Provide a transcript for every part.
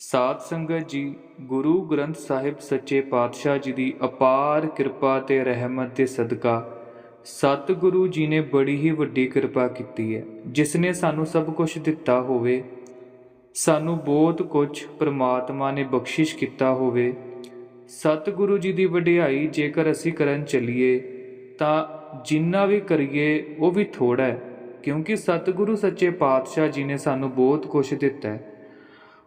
ਸਾਧ ਸੰਗਤ ਜੀ, ਗੁਰੂ ਗ੍ਰੰਥ ਸਾਹਿਬ ਸੱਚੇ ਪਾਤਸ਼ਾਹ ਜੀ ਦੀ ਅਪਾਰ ਕਿਰਪਾ ਤੇ ਰਹਿਮਤ ਦੇ ਸਦਕਾ ਸਤਿਗੁਰੂ ਜੀ ਨੇ ਬੜੀ ਹੀ ਵੱਡੀ ਕਿਰਪਾ ਕੀਤੀ ਹੈ, ਜਿਸ ਨੇ ਸਾਨੂੰ ਸਭ ਕੁਝ ਦਿੱਤਾ ਹੋਵੇ, ਸਾਨੂੰ ਬਹੁਤ ਕੁਝ ਪ੍ਰਮਾਤਮਾ ਨੇ ਬਖਸ਼ਿਸ਼ ਕੀਤਾ ਹੋਵੇ। ਸਤਿਗੁਰੂ ਜੀ ਦੀ ਵਡਿਆਈ ਜੇਕਰ ਅਸੀਂ ਕਰਨ ਚੱਲੀਏ, ਤਾਂ ਜਿੰਨਾ ਵੀ ਕਰੀਏ ਉਹ ਵੀ ਥੋੜਾ ਹੈ, ਕਿਉਂਕਿ ਸਤਿਗੁਰੂ ਸੱਚੇ ਪਾਤਸ਼ਾਹ ਜੀ ਨੇ ਸਾਨੂੰ ਬਹੁਤ ਕੁਝ ਦਿੱਤਾ ਹੈ।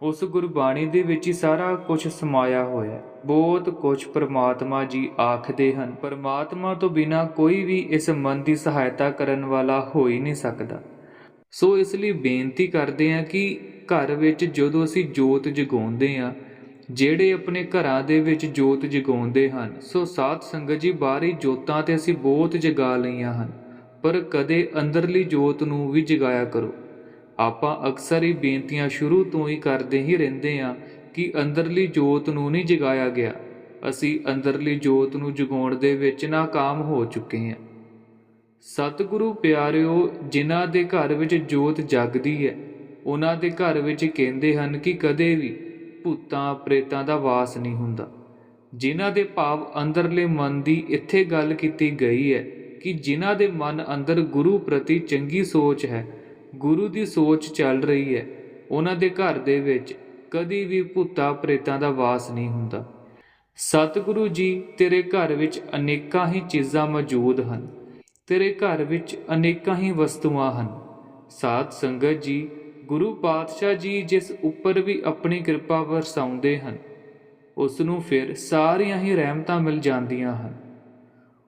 ਉਸ ਗੁਰਬਾਣੀ ਦੇ ਵਿੱਚ ਹੀ ਸਾਰਾ ਕੁਝ ਸਮਾਇਆ ਹੋਇਆ ਹੈ। ਬਹੁਤ ਕੁਝ ਪ੍ਰਮਾਤਮਾ ਜੀ ਆਖਦੇ ਹਨ। ਪ੍ਰਮਾਤਮਾ ਤੋਂ ਬਿਨਾ ਕੋਈ ਵੀ ਇਸ ਮਨ ਦੀ ਸਹਾਇਤਾ ਕਰਨ ਵਾਲਾ ਹੋ ਹੀ ਨਹੀਂ ਸਕਦਾ। ਸੋ ਇਸ ਲਈ ਬੇਨਤੀ ਕਰਦੇ ਹਾਂ ਕਿ ਘਰ ਵਿੱਚ ਜਦੋਂ ਅਸੀਂ ਜੋਤ ਜਗਾਉਂਦੇ ਹਾਂ, ਜਿਹੜੇ ਆਪਣੇ ਘਰਾਂ ਦੇ ਵਿੱਚ ਜੋਤ ਜਗਾਉਂਦੇ ਹਨ, ਸੋ ਸਾਧ ਸੰਗਤ ਜੀ ਬਾਹਰੀ ਜੋਤਾਂ ਤੇ ਅਸੀਂ ਬਹੁਤ ਜਗਾ ਲਈਆਂ ਹਨ। ਪਰ ਕਦੇ ਅੰਦਰਲੀ ਜੋਤ ਨੂੰ ਵੀ ਜਗਾਇਆ ਕਰੋ। ਆਪਾਂ ਅਕਸਰ ਹੀ ਬੇਨਤੀਆਂ ਸ਼ੁਰੂ ਤੋਂ ਹੀ ਕਰਦੇ ਹੀ ਰਹਿੰਦੇ ਹਾਂ ਕਿ ਅੰਦਰਲੀ ਜੋਤ ਨੂੰ ਨਹੀਂ ਜਗਾਇਆ ਗਿਆ। ਅਸੀਂ ਅੰਦਰਲੀ ਜੋਤ ਨੂੰ ਜਗਾਉਣ ਦੇ ਵਿੱਚ ਨਾਕਾਮ ਹੋ ਚੁੱਕੇ ਹਾਂ। ਸਤਿਗੁਰੂ ਪਿਆਰਿਓ, ਜਿਨ੍ਹਾਂ ਦੇ ਘਰ ਵਿੱਚ ਜੋਤ ਜਗਦੀ ਹੈ, ਉਹਨਾਂ ਦੇ ਘਰ ਵਿੱਚ ਕਹਿੰਦੇ ਹਨ ਕਿ ਕਦੇ ਵੀ ਭੂਤਾਂ, ਪ੍ਰੇਤਾਂ ਦਾ ਵਾਸ ਨਹੀਂ ਹੁੰਦਾ। ਜਿਨ੍ਹਾਂ ਦੇ ਭਾਵ ਅੰਦਰਲੇ ਮਨ ਦੀ ਇੱਥੇ ਗੱਲ ਕੀਤੀ ਗਈ ਹੈ ਕਿ ਜਿਨ੍ਹਾਂ ਦੇ ਮਨ ਅੰਦਰ ਗੁਰੂ ਪ੍ਰਤੀ ਚੰਗੀ ਸੋਚ ਹੈ ਗੁਰੂ ਦੀ ਸੋਚ ਚੱਲ ਰਹੀ ਹੈ। ਉਹਨਾਂ ਦੇ ਘਰ ਦੇ ਵਿੱਚ ਕਦੀ ਵੀ ਭੂਤਾਂ ਪ੍ਰੇਤਾਂ ਦਾ ਵਾਸ ਨਹੀਂ ਹੁੰਦਾ। ਸਤਿਗੁਰੂ ਜੀ, ਤੇਰੇ ਘਰ ਵਿੱਚ ਅਨੇਕਾਂ ਹੀ ਚੀਜ਼ਾਂ ਮੌਜੂਦ ਹਨ। ਤੇਰੇ ਘਰ ਵਿੱਚ ਅਨੇਕਾਂ ਹੀ ਵਸਤੂਆਂ ਹਨ। ਸਾਧ ਸੰਗਤ ਜੀ, ਗੁਰੂ ਪਾਤਸ਼ਾਹ ਜੀ ਜਿਸ ਉੱਪਰ ਵੀ ਆਪਣੀ ਕਿਰਪਾ ਵਰਸਾਉਂਦੇ ਹਨ ਉਸ ਨੂੰ ਫਿਰ ਸਾਰੀਆਂ ਹੀ ਰਹਿਮਤਾਂ ਮਿਲ ਜਾਂਦੀਆਂ ਹਨ।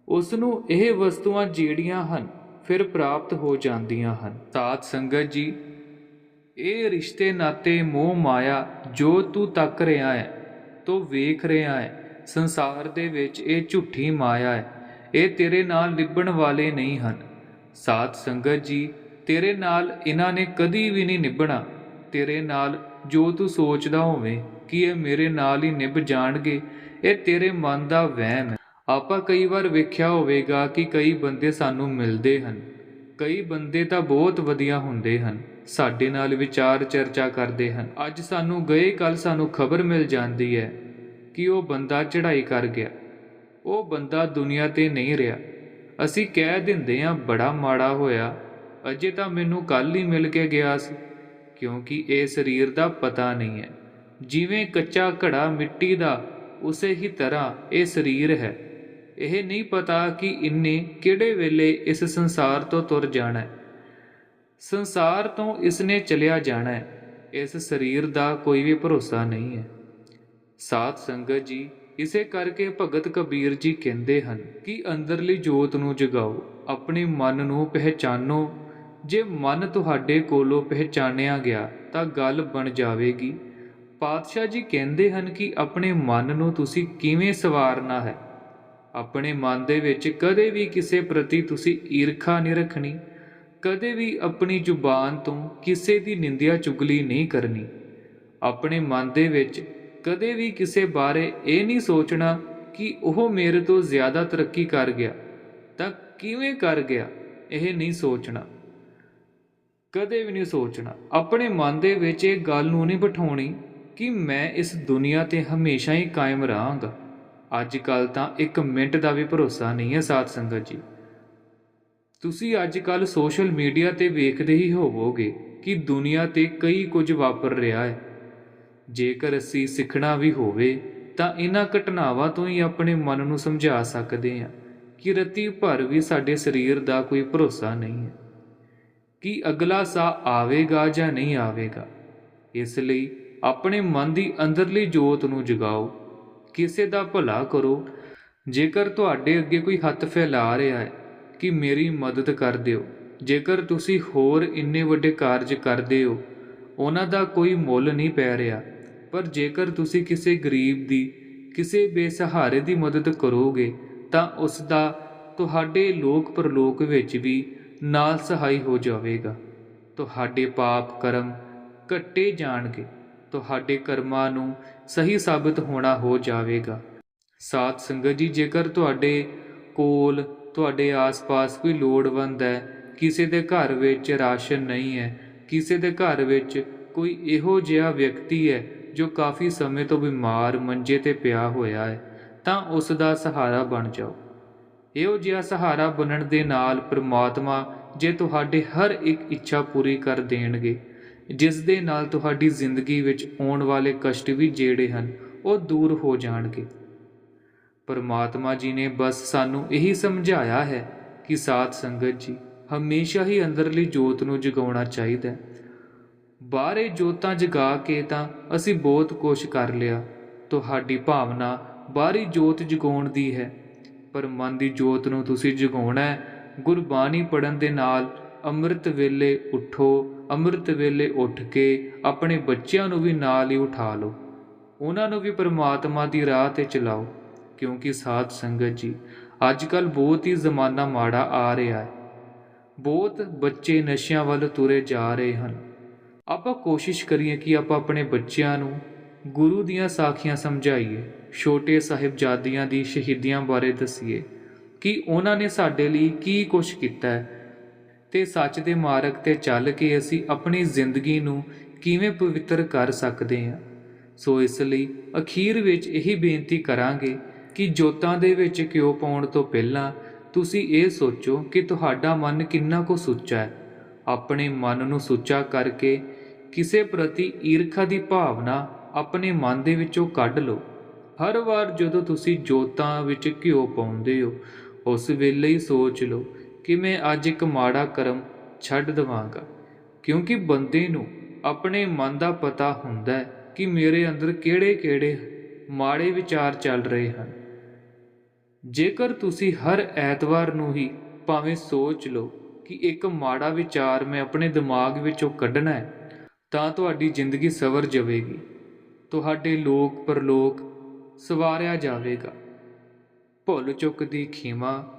ਉਸ ਨੂੰ ਇਹ ਵਸਤੂਆਂ ਜਿਹੜੀਆਂ ਹਨ ਫਿਰ ਪ੍ਰਾਪਤ ਹੋ ਜਾਂਦੀਆਂ ਹਨ। ਸਾਧ ਸੰਗਤ ਜੀ, ਇਹ ਰਿਸ਼ਤੇ ਨਾਤੇ ਮੋਹ ਮਾਇਆ ਜੋ ਤੂੰ ਤੱਕ ਰਿਹਾ ਹੈ, ਤੋ ਵੇਖ ਰਿਹਾ ਹੈ, ਸੰਸਾਰ ਦੇ ਵਿੱਚ ਇਹ ਝੂਠੀ ਮਾਇਆ ਹੈ, ਇਹ ਤੇਰੇ ਨਾਲ ਲਿਬਣ ਵਾਲੇ ਨਹੀਂ ਹਨ। ਸਾਧ ਸੰਗਤ ਜੀ, ਤੇਰੇ ਨਾਲ ਇਹਨਾਂ ਨੇ ਕਦੀ ਵੀ ਨਹੀਂ ਨਿਭਣਾ। ਤੇਰੇ ਨਾਲ ਜੋ ਤੂੰ ਸੋਚਦਾ ਹੋਵੇਂ ਕਿ ਇਹ ਮੇਰੇ ਨਾਲ ਹੀ ਨਿਭ ਜਾਣਗੇ, ਇਹ ਤੇਰੇ ਮਨ ਦਾ ਵਹਿਮ ਹੈ। ਆਪਾਂ ਕਈ ਵਾਰ ਵੇਖਿਆ ਹੋਵੇਗਾ ਕਿ ਕਈ ਬੰਦੇ ਸਾਨੂੰ ਮਿਲਦੇ ਹਨ। ਕਈ ਬੰਦੇ ਤਾਂ ਬਹੁਤ ਵਧੀਆ ਹੁੰਦੇ ਹਨ, ਸਾਡੇ ਨਾਲ ਵਿਚਾਰ ਚਰਚਾ ਕਰਦੇ ਹਨ। ਅੱਜ ਸਾਨੂੰ ਗਏ ਕੱਲ ਸਾਨੂੰ ਖਬਰ ਮਿਲ ਜਾਂਦੀ ਹੈ ਕਿ ਉਹ ਬੰਦਾ ਚੜ੍ਹਾਈ ਕਰ ਗਿਆ। ਉਹ ਬੰਦਾ ਦੁਨੀਆ ਤੇ ਨਹੀਂ ਰਿਹਾ। ਅਸੀਂ ਕਹਿ ਦਿੰਦੇ ਹਾਂ, ਬੜਾ ਮਾੜਾ ਹੋਇਆ। ਅਜੇ ਤਾਂ ਮੈਨੂੰ ਕੱਲ ਹੀ ਮਿਲ ਕੇ ਗਿਆ ਸੀ। ਕਿਉਂਕਿ ਇਹ ਸਰੀਰ ਦਾ ਪਤਾ ਨਹੀਂ ਹੈ। ਜਿਵੇਂ ਕੱਚਾ ਘੜਾ ਮਿੱਟੀ ਦਾ, ਉਸੇ ਹੀ ਤਰ੍ਹਾਂ ਇਹ ਸਰੀਰ ਹੈ। ਇਹ ਨਹੀਂ ਪਤਾ ਕਿ ਇੰਨੇ ਕਿਹੜੇ ਵੇਲੇ ਇਸ ਸੰਸਾਰ ਤੋਂ ਤੁਰ ਜਾਣਾ ਹੈ। ਸੰਸਾਰ ਤੋਂ ਇਸਨੇ ਚਲਿਆ ਜਾਣਾ ਹੈ। ਇਸ ਸਰੀਰ ਦਾ ਕੋਈ ਵੀ ਭਰੋਸਾ ਨਹੀਂ ਹੈ। ਸਾਧ ਸੰਗਤ ਜੀ, ਇਸੇ ਕਰਕੇ ਭਗਤ ਕਬੀਰ ਜੀ ਕਹਿੰਦੇ ਹਨ ਕਿ ਅੰਦਰਲੀ ਜੋਤ ਨੂੰ ਜਗਾਓ, ਆਪਣੇ ਮਨ ਨੂੰ ਪਹਿਚਾਨੋ। ਜੇ ਮਨ ਤੁਹਾਡੇ ਕੋਲੋਂ ਪਹਿਚਾਨਿਆ ਗਿਆ ਤਾਂ ਗੱਲ ਬਣ ਜਾਵੇਗੀ। ਪਾਤਸ਼ਾਹ ਜੀ ਕਹਿੰਦੇ ਹਨ ਕਿ ਆਪਣੇ ਮਨ ਨੂੰ ਤੁਸੀਂ ਕਿਵੇਂ ਸਵਾਰਨਾ ਹੈ? ਆਪਣੇ ਮਨ ਦੇ ਵਿੱਚ ਕਦੇ ਵੀ ਕਿਸੇ ਪ੍ਰਤੀ ਤੁਸੀਂ ਈਰਖਾ ਨਹੀਂ ਰੱਖਣੀ, ਕਦੇ ਵੀ ਆਪਣੀ ਜ਼ੁਬਾਨ ਤੋਂ ਕਿਸੇ ਦੀ ਨਿੰਦਿਆ ਚੁਗਲੀ ਨਹੀਂ ਕਰਨੀ। ਆਪਣੇ ਮਨ ਦੇ ਵਿੱਚ ਕਦੇ ਵੀ ਕਿਸੇ ਬਾਰੇ ਇਹ ਨਹੀਂ ਸੋਚਣਾ ਕਿ ਉਹ ਮੇਰੇ ਤੋਂ ਜ਼ਿਆਦਾ ਤਰੱਕੀ ਕਰ ਗਿਆ ਤਾਂ ਕਿਵੇਂ ਕਰ ਗਿਆ, ਇਹ ਨਹੀਂ ਸੋਚਣਾ। ਕਦੇ ਵੀ ਨਹੀਂ ਸੋਚਣਾ। ਆਪਣੇ ਮਨ ਦੇ ਵਿੱਚ ਇਹ ਗੱਲ ਨੂੰ ਨਹੀਂ ਬਿਠਾਉਣੀ ਕਿ ਮੈਂ ਇਸ ਦੁਨੀਆ ਤੇ ਹਮੇਸ਼ਾ ਹੀ ਕਾਇਮ ਰਹਾਂਗਾ। ਅੱਜ ਕੱਲ ਤਾਂ ਇੱਕ ਮਿੰਟ ਦਾ ਵੀ ਭਰੋਸਾ ਨਹੀਂ ਹੈ ਸਾਧ ਸੰਗਤ ਜੀ। ਤੁਸੀਂ ਅੱਜ ਕੱਲ ਸੋਸ਼ਲ ਮੀਡੀਆ ਤੇ ਵੇਖਦੇ ਹੀ ਹੋਵੋਗੇ ਕਿ ਦੁਨੀਆ ਤੇ ਕਈ ਕੁਝ ਵਾਪਰ ਰਿਹਾ ਹੈ। ਜੇਕਰ ਅਸੀਂ ਸਿੱਖਣਾ ਵੀ ਹੋਵੇ, ਤਾਂ ਇਹਨਾਂ ਘਟਨਾਵਾਂ ਤੋਂ ਹੀ ਆਪਣੇ ਮਨ ਨੂੰ ਸਮਝਾ ਸਕਦੇ ਹਾਂ ਕਿ ਰਤੀ ਭਰ ਵੀ ਸਾਡੇ ਸਰੀਰ ਦਾ ਕੋਈ ਭਰੋਸਾ ਨਹੀਂ ਹੈ। ਕਿ ਅਗਲਾ ਸਾਹ ਆਵੇਗਾ ਜਾਂ ਨਹੀਂ ਆਵੇਗਾ, ਇਸ ਲਈ ਆਪਣੇ ਮਨ ਦੀ ਅੰਦਰਲੀ ਜੋਤ ਨੂੰ ਜਗਾਓ। ਕਿਸੇ ਦਾ ਭਲਾ ਕਰੋ। ਜੇਕਰ ਤੁਹਾਡੇ ਅੱਗੇ ਕੋਈ ਹੱਥ ਫੈਲਾ ਰਿਹਾ ਹੈ, ਕਿ ਮੇਰੀ ਮਦਦ ਕਰ ਦਿਓ। ਜੇਕਰ ਤੁਸੀਂ ਹੋਰ ਇੰਨੇ ਵੱਡੇ ਕਾਰਜ ਕਰਦੇ ਹੋ, ਉਹਨਾਂ ਦਾ ਕੋਈ ਮੁੱਲ ਨਹੀਂ ਪੈ ਰਿਹਾ। ਪਰ ਜੇਕਰ ਤੁਸੀਂ ਕਿਸੇ ਗਰੀਬ ਦੀ, ਕਿਸੇ ਬੇਸਹਾਰੇ ਦੀ ਮਦਦ ਕਰੋਗੇ, ਤਾਂ ਉਸ ਦਾ ਤੁਹਾਡੇ ਲੋਕ ਪਰਲੋਕ ਵਿੱਚ ਵੀ ਨਾਲ ਸਹਾਈ ਹੋ ਜਾਵੇਗਾ। ਤੁਹਾਡੇ ਪਾਪ ਕਰਮ ਕੱਟੇ ਜਾਣਗੇ। ਤੁਹਾਡੇ ਕਰਮਾਂ ਨੂੰ ਸਹੀ ਸਾਬਤ ਹੋਣਾ ਹੋ ਜਾਵੇਗਾ। ਸਾਧ ਸੰਗਤ ਜੀ, ਜੇਕਰ ਤੁਹਾਡੇ ਕੋਲ, ਤੁਹਾਡੇ ਆਸ-ਪਾਸ ਕੋਈ ਲੋੜਵੰਦ ਹੈ, ਕਿਸੇ ਦੇ ਘਰ ਵਿੱਚ ਰਾਸ਼ਨ ਨਹੀਂ ਹੈ, ਕਿਸੇ ਦੇ ਘਰ ਵਿੱਚ ਕੋਈ ਇਹੋ ਜਿਹਾ ਵਿਅਕਤੀ ਹੈ ਜੋ ਕਾਫੀ ਸਮੇਂ ਤੋਂ ਬਿਮਾਰ, ਮੰਜੇ ਤੇ ਪਿਆ ਹੋਇਆ ਹੈ, ਤਾਂ ਉਸ ਦਾ ਸਹਾਰਾ ਬਣ ਜਾਓ। ਇਹੋ ਜਿਹਾ ਸਹਾਰਾ ਬਣਨ ਦੇ ਨਾਲ ਪ੍ਰਮਾਤਮਾ ਜੇ ਤੁਹਾਡੇ ਹਰ ਇੱਕ ਇੱਛਾ ਪੂਰੀ ਕਰ ਦੇਣਗੇ ਜਿਸ ਦੇ ਨਾਲ ਤੁਹਾਡੀ ਜ਼ਿੰਦਗੀ ਵਿੱਚ ਆਉਣ ਵਾਲੇ ਕਸ਼ਟ ਵੀ ਜਿਹੜੇ ਹਨ, ਉਹ ਦੂਰ ਹੋ ਜਾਣਗੇ। ਪਰਮਾਤਮਾ ਜੀ ਨੇ ਬਸ ਸਾਨੂੰ ਇਹੀ ਸਮਝਾਇਆ ਹੈ ਕਿ ਸਾਧ ਸੰਗਤ ਜੀ, ਹਮੇਸ਼ਾ ਹੀ ਅੰਦਰਲੀ ਜੋਤ ਨੂੰ ਜਗਾਉਣਾ ਚਾਹੀਦਾ ਹੈ। ਬਾਹਰੇ ਜੋਤਾਂ ਜਗਾ ਕੇ ਤਾਂ ਅਸੀਂ ਬਹੁਤ ਕੁਝ ਕਰ ਲਿਆ। ਤੁਹਾਡੀ ਭਾਵਨਾ ਬਾਹਰੀ ਜੋਤ ਜਗਾਉਣ ਦੀ ਹੈ, ਪਰ ਮਨ ਦੀ ਜੋਤ ਨੂੰ ਤੁਸੀਂ ਜਗਾਉਣਾ ਹੈ। ਗੁਰਬਾਣੀ ਪੜਨ ਦੇ ਨਾਲ ਅੰਮ੍ਰਿਤ ਵੇਲੇ ਉਠੋ, ਅੰਮ੍ਰਿਤ ਵੇਲੇ ਉੱਠ ਕੇ ਆਪਣੇ ਬੱਚਿਆਂ ਨੂੰ ਵੀ ਨਾਲ ਹੀ ਉਠਾ ਲਓ। ਉਹਨਾਂ ਨੂੰ ਵੀ ਪਰਮਾਤਮਾ ਦੀ ਰਾਹ ਤੇ ਚਲਾਓ, ਕਿਉਂਕਿ ਸਾਧ ਸੰਗਤ ਜੀ ਅੱਜ ਕੱਲ ਬਹੁਤ ਹੀ ਜ਼ਮਾਨਾ ਮਾੜਾ ਆ ਰਿਹਾ ਹੈ। ਬਹੁਤ ਬੱਚੇ ਨਸ਼ਿਆਂ ਵੱਲ ਤੁਰੇ ਜਾ ਰਹੇ ਹਨ। ਆਪਾਂ ਕੋਸ਼ਿਸ਼ ਕਰੀਏ ਕਿ ਆਪਾਂ ਆਪਣੇ ਬੱਚਿਆਂ ਨੂੰ ਗੁਰੂ ਦੀਆਂ ਸਾਖੀਆਂ ਸਮਝਾਈਏ, ਛੋਟੇ ਸਾਹਿਬਜ਼ਾਦਿਆਂ ਦੀ ਸ਼ਹੀਦੀਆਂ ਬਾਰੇ ਦਸੀਏ, ਕਿ ਉਹਨਾਂ ਨੇ ਸਾਡੇ ਲਈ ਕੀ ਕੁਝ ਕੀਤਾ ਹੈ ਤੇ ਸੱਚ ਦੇ ਮਾਰਗ ਤੇ ਚੱਲ ਕੇ ਅਸੀਂ ਆਪਣੀ ਜ਼ਿੰਦਗੀ ਨੂੰ ਕਿਵੇਂ ਪਵਿੱਤਰ ਕਰ ਸਕਦੇ ਹਾਂ। ਸੋ ਇਸ ਲਈ ਅਖੀਰ ਵਿੱਚ ਇਹੀ ਬੇਨਤੀ ਕਰਾਂਗੇ ਕਿ ਜੋਤਾਂ ਦੇ ਵਿੱਚ ਕਿਉ ਪਾਉਣ ਤੋਂ ਪਹਿਲਾਂ ਤੁਸੀਂ ਇਹ ਸੋਚੋ ਕਿ ਤੁਹਾਡਾ ਮਨ ਕਿੰਨਾ ਕੁ ਸੁੱਚਾ ਹੈ। ਆਪਣੇ ਮਨ ਨੂੰ ਸੁੱਚਾ ਕਰਕੇ ਕਿਸੇ ਪ੍ਰਤੀ ਈਰਖਾ ਦੀ ਭਾਵਨਾ ਆਪਣੇ ਮਨ ਦੇ ਵਿੱਚੋਂ ਕੱਢ ਲਓ। ਹਰ ਵਾਰ ਜਦੋਂ ਤੁਸੀਂ ਜੋਤਾਂ ਵਿੱਚ ਘਿਓ ਪਾਉਂਦੇ ਹੋ, ਉਸ ਵੇਲੇ ਹੀ ਸੋਚ ਲਓ ਕਿ ਮੈਂ ਅੱਜ ਇੱਕ ਮਾੜਾ ਕਰਮ ਛੱਡ ਦਵਾਂਗਾ। ਕਿਉਂਕਿ ਬੰਦੇ ਨੂੰ ਆਪਣੇ ਮਨ ਦਾ ਪਤਾ ਹੁੰਦਾ ਹੈ ਕਿ ਮੇਰੇ ਅੰਦਰ ਕਿਹੜੇ-ਕਿਹੜੇ ਮਾੜੇ ਵਿਚਾਰ ਚੱਲ ਰਹੇ ਹਨ। ਜੇਕਰ ਤੁਸੀਂ ਹਰ ਐਤਵਾਰ ਨੂੰ ਹੀ ਭਾਵੇਂ ਸੋਚ ਲਓ ਕਿ ਇੱਕ ਮਾੜਾ ਵਿਚਾਰ ਮੈਂ ਆਪਣੇ ਦਿਮਾਗ ਵਿੱਚੋਂ ਕੱਢਣਾ ਹੈ, ਤਾਂ ਤੁਹਾਡੀ ਜ਼ਿੰਦਗੀ ਸਵਰ ਜਾਵੇਗੀ। ਤੁਹਾਡੇ ਲੋਕ ਪਰਲੋਕ ਸਵਾਰਿਆ ਜਾਵੇਗਾ। ਭੁੱਲ ਚੁੱਕ ਦੀ ਖੀਮਾ